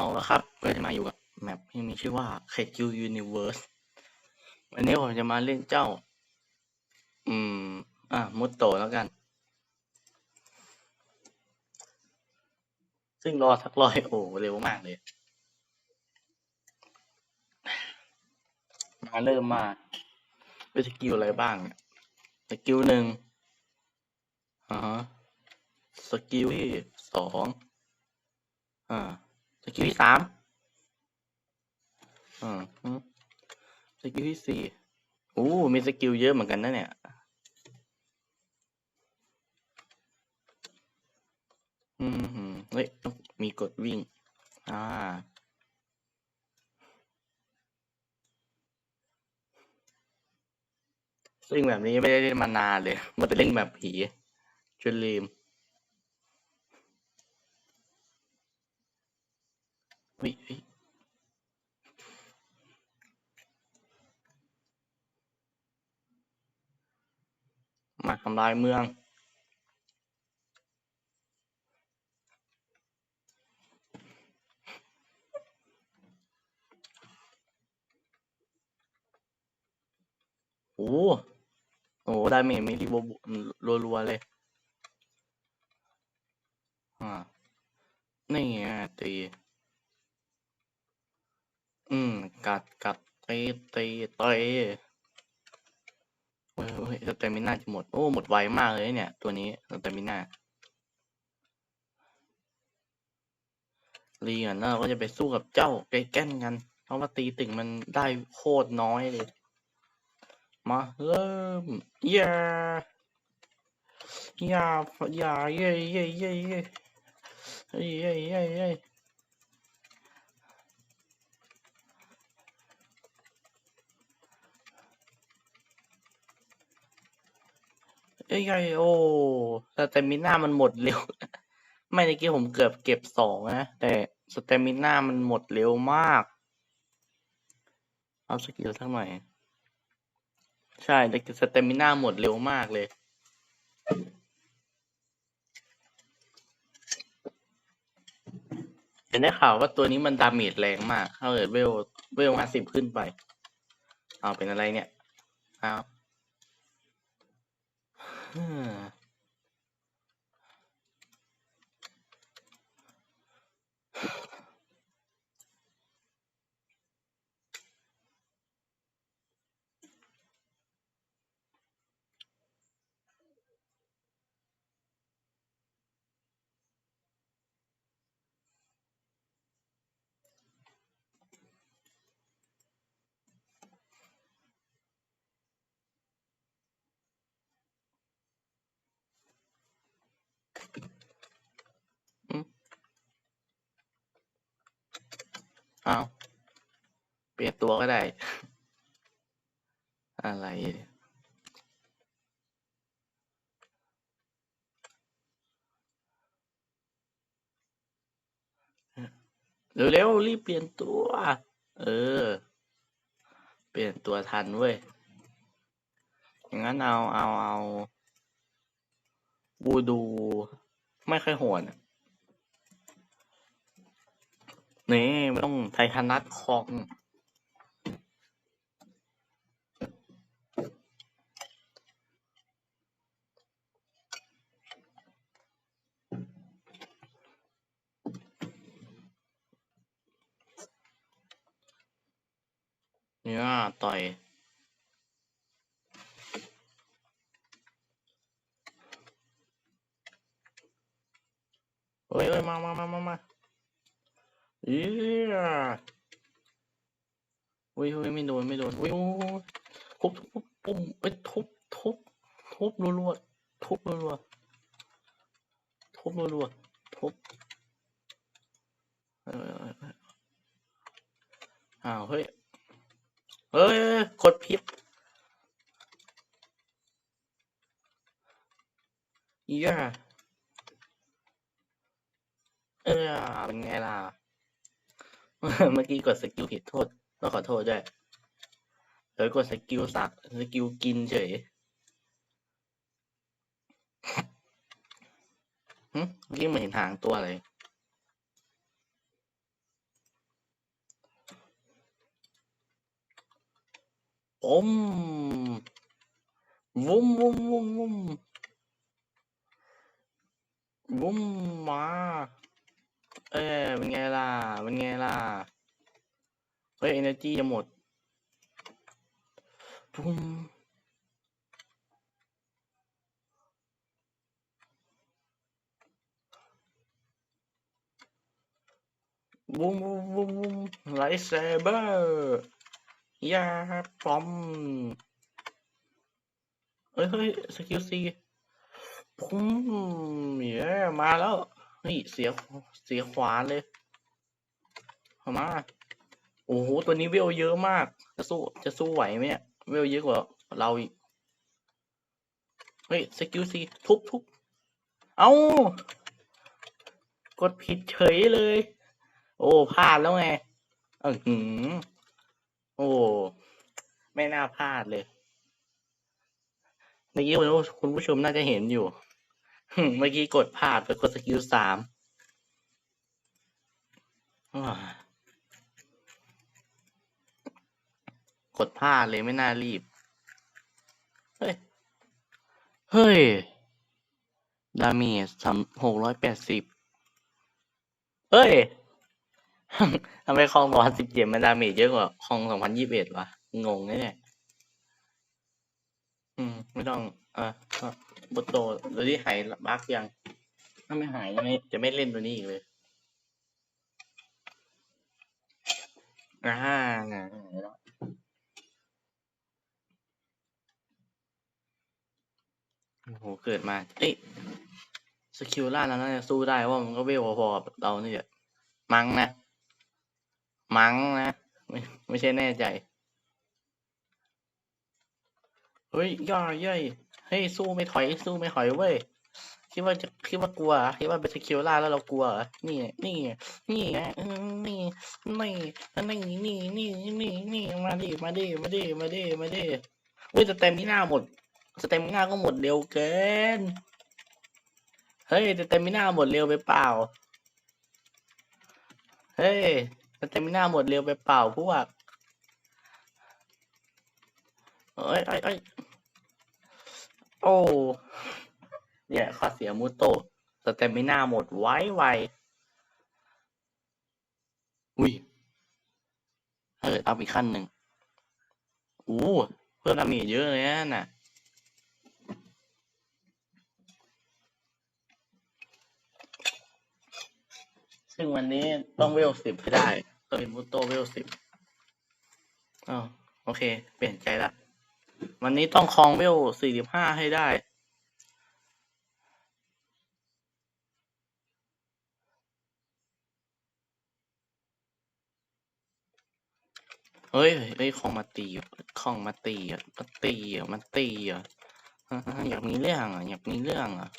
เอาละครับ ก็จะมาอยู่กับแมปที่มีชื่อว่า k q Universe วันนี้ผมจะมาเล่นเจ้า อืม อะมุดโตแล้วกัน ซึ่งรอสักรอยโอ้เร็วมากเลย มาเริ่มมาเป็นสกิลอะไรบ้างเนี่ยสกิลหนึ่งอ่าสกิลที่สองอ่า สกิลที่สามอ่าฮึสกิลที่สี่โอ้มีสกิลเยอะเหมือนกันนะเนี่ย อืมเฮ้ยต้องมีกดวิ่ง อ่าซึ่งแบบนี้ไม่ได้เล่นมานานเลยมันจะเล่นแบบผีจนลืม วิมาทำลายเมืองโอ้โหโอ้โหดาเมจมีรีโวรัวๆเลย อ่า นี่ไงตี อืม กัดกัดตีตีตีเฮ้ยเฮ้ยสเตมิน่าจะหมด โอ้ หมดไวมากเลยเนี่ย ตัวนี้สเตมิน่าลีก่อนแล้วเราก็จะไปสู้กับเจ้าไกแก้นกัน เพราะว่าตีตึงมันได้โคตรน้อยเลย มาเริ่มย่ายาอย่าเย่เย่เย่เย่เย่เย่เย่ ย่เอ้ยโอ้สเตมิน่ามันหมดเร็ว ไม่ในกี้ผมเกือบเก็บสองนะ แต่สเตมิน่ามันหมดเร็วมาก เอาสกิลสักหน่อย ใช่แต่สเตมิน่าหมดเร็วมากเลยเห็นได้ข่าวว่าตัวนี้มันดาเมจแรงมาก ถ้าเกิดเวลเวลมาสิบขึ้นไป เอาเป็นอะไรเนี่ยเอา Huh. อาเปลี่ยนตัวก็ได้ อะไรเนี่ยเร็วๆรีบเปลี่ยนตัว เออ เปลี่ยนตัวทันเว้ย อย่างนั้นเอาเอาเอาบูดู ไม่ค่อยโหดอะ นี่มันต้องไททานัสคองเนี่ยต่อยเฮ้ยเฮ้ยมามามามามา เอียเฮ้ยเฮ้ยไม่โดนไม่โดนเฮ้ยทุบทุบปุ่มไปทุบทุบทุบรัวๆทุบรัวๆทุบรัวๆทุบอ้าวเฮ้ยเฮ้ยกดผิดเอียเเมื่อกี้กดสกิลผิดโทษต้องขอโทษด้วยเดี๋ยวกดสกิลสักสกิลกินเฉยเมื่อเหมือนเห็นหางตัวเลยรอมวุ้มวุ้มวุ้มวุ้มวุ้มมา เอ้ยเป็นไงล่ะเป็นไงล่ะ เฮ้ย energy จะหมดปุ้มวุ้มวุ้มวุ้มวุ้มไลท์เซเบอร์ยาปอมเฮ้ยเฮ้ยสกิลซีปุ้มเย้มาแล้ว เฮ้ยเสียเสียขวาเลยเขามา โอ้โห ตัวนี้เวลเยอะมาก จะสู้ จะสู้ไหวไหมเวลเยอะกว่าเราอีก เฮ้ย สกิลซีทุบทุบเอากดผิดเฉยเลย โอ้พลาดแล้วไงออหือ โอ้ ไม่น่าพลาดเลยเมื่อกี้คุณผู้ชมน่าจะเห็นอยู่ เมื่อกี้กดพลาดไปกดสกิลสามอ้ากดพลาดเลยไม่น่ารีบ เฮ้ย เฮ้ย ดาเมจสามหกร้อยแปดสิบเฮ้ยทำไมคลองสองพันสิบเจ็ดมันดาเมจเยอะกว่าคลองสองพันยี่สิบเอ็ดวะ งงนะเนี่ยอืม ไม่ต้อง อ่า บทโตโดยที่หายบักยัง ถ้าไม่หายจะไม่จะไม่เล่นตัวนี้อีกเลยอ่าน่ะโอ้โห เกิดมา เอ้ยสกิลล่าเราน่าจะสู้ได้ว่ามันก็เวลพอๆกับเรานี่แหละมั้งนะ มั้งนะ ไม่ไม่ใช่แน่ใจ เฮ้ยย่อเย้ย เฮ้ยสู้ไม่ถอยสู้ไม่ถอยเว้ยคิดว่าจะคิดว่ากลัวคิดว่าเป็นสกิลล่าแล้วเรากลัวนี่นี่นี่นี่นี่นี่นี่นี่นี่นี่มาดิมาดิมาดิมาดิมาดิเฮ้ยสเต็มมิน่าหมดสเต็มมิน่าก็หมดเร็วเกินเฮ้ยสเต็มมิน่าหมดเร็วไปเปล่าเฮ้ยสเต็มมิน่าหมดเร็วไปเปล่าพวกเอ้ยเอ้ยเอ้ย โอ้ เนี่ยข้อเสียมูโตะสเตมิน่าหมดไวไวอุ้ยเออเอาอีกขั้นหนึ่งอู้เพิ่มดาเมจเยอะเลยนะน่ะซึ่งวันนี้ต้องเวลสิบให้ได้ต้องเป็นมูโตเวลสิบอ๋อโอเค เปลี่ยนใจละ วันนี้ต้องคลองเวลสี่สิบห้าให้ได้ เฮ้ยเฮ้ยของมาตีอะของมาตีอะมาตีอะมาตีอะอยากมีเรื่องอะอยากมีเรื่องอะ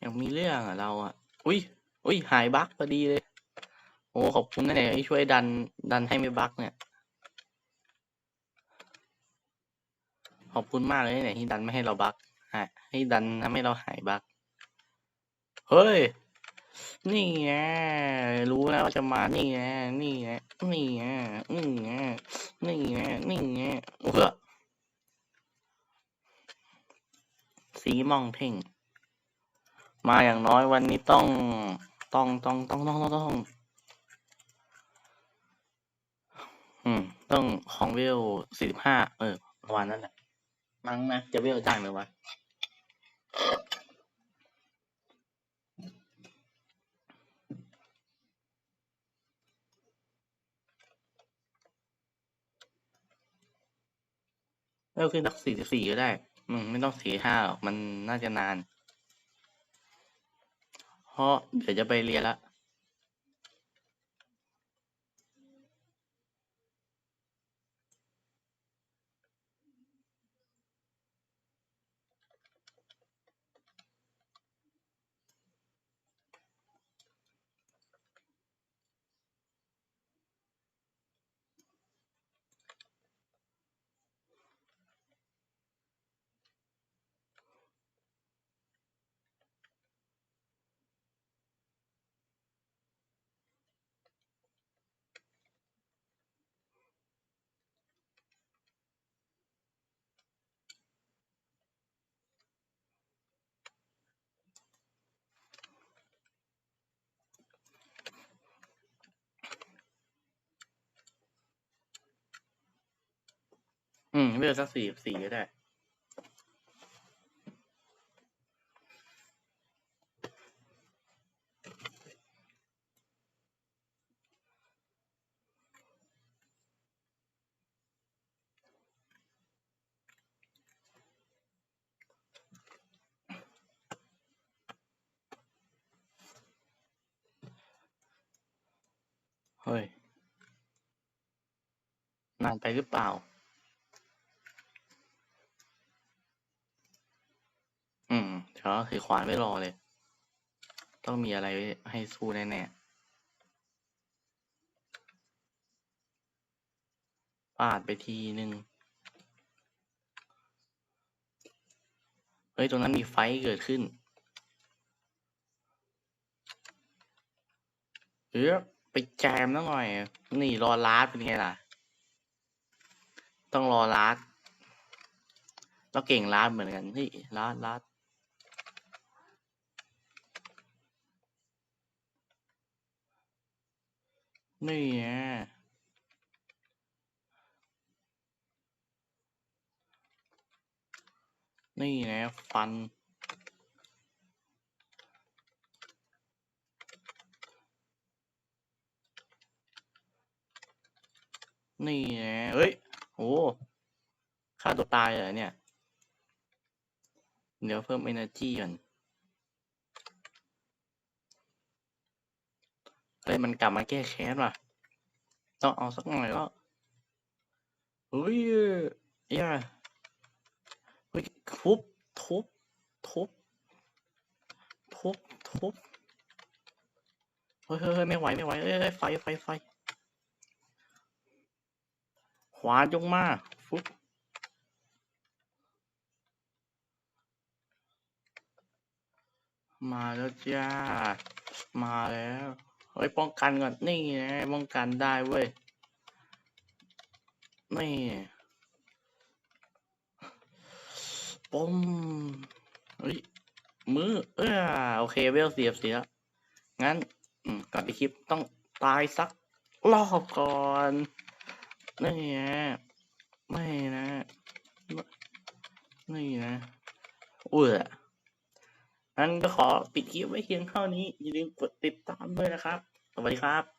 อยากมีเรื่องอะเราอะ อุ้ยอุ้ยหายบั๊กพอดีเลย โอ้ขอบคุณนะเนี่ยที่ช่วยดัน ดันให้ไม่บั๊กเนี่ย ขอบคุณมากเลยเนี่ยที่ดันไม่ให้เราบั๊กฮะให้ดันทำให้เราหายบั๊กเฮ้ย นี่ไงรู้แล้วว่าจะมา นี่ไงนี่ไงนี่ไงนี่ไงนี่ไงนี่ไงเออสีมองเพ่ง มาอย่างน้อยวันนี้ต้อง ต้องต้องต้องต้องต้องต้ อืม ต้องของเวลสี่สิบห้าเออประมาณนั้นแหละ มั้งนะ จะเวลได้ไหมวะเร็วขึ้นสักสี่สิบสี่ก็ได้ อืม ไม่ต้องสี่ห้าหรอกมันน่าจะนาน เพราะเดี๋ยวจะไปเรียนละ อืมเลือกสักสี่สี่ก็ได้ เฮ้ยนานไปหรือเปล่า อืมเดี๋ยวถือขวานไว้รอเลย ต้องมีอะไรให้สู้แน่ๆปาดไปทีหนึ่งเฮ้ย ตรงนั้นมีไฟเกิดขึ้น เออไปแจมแล้วหน่อย นี่รอลาดเป็นไงล่ะ ต้องรอลาดเราเก่งลาดเหมือนกัน เฮ้ยลาดลาด นี่ไงนี่ไงฟัน นี่ไงเฮ้ย โอ้ฆ่าตัวตายเหรอเนี่ย เดี๋ยวเพิ่ม energy ก่อน เฮ้ยมันกลับมาแก้แค้นว่ะ ต้องเอาสักหน่อยแล้วเฮ้ยอย่าเฮ้ยทุบทุบทุบทุบทุบเฮ้ยเฮ้ยไม่ไหวไม่ไหวเอ้ยไฟไฟไฟขวานยกมาฟุบมาแล้วจ้า มาแล้ว เฮ้ยป้องกันก่อนนี่ไงป้องกันได้เว้ยนี่ปมเฮ้ยมือเออโอเคเวลเสียบเสียงั้นก่อนที่คลิปต้องตายสักรอบก่อนนี่ไงไม่นะ นี่นะอุ้ย งั้นก็ขอปิดคลิปไว้เพียงเท่านี้ อย่าลืมกดติดตามด้วยนะครับ สวัสดีครับ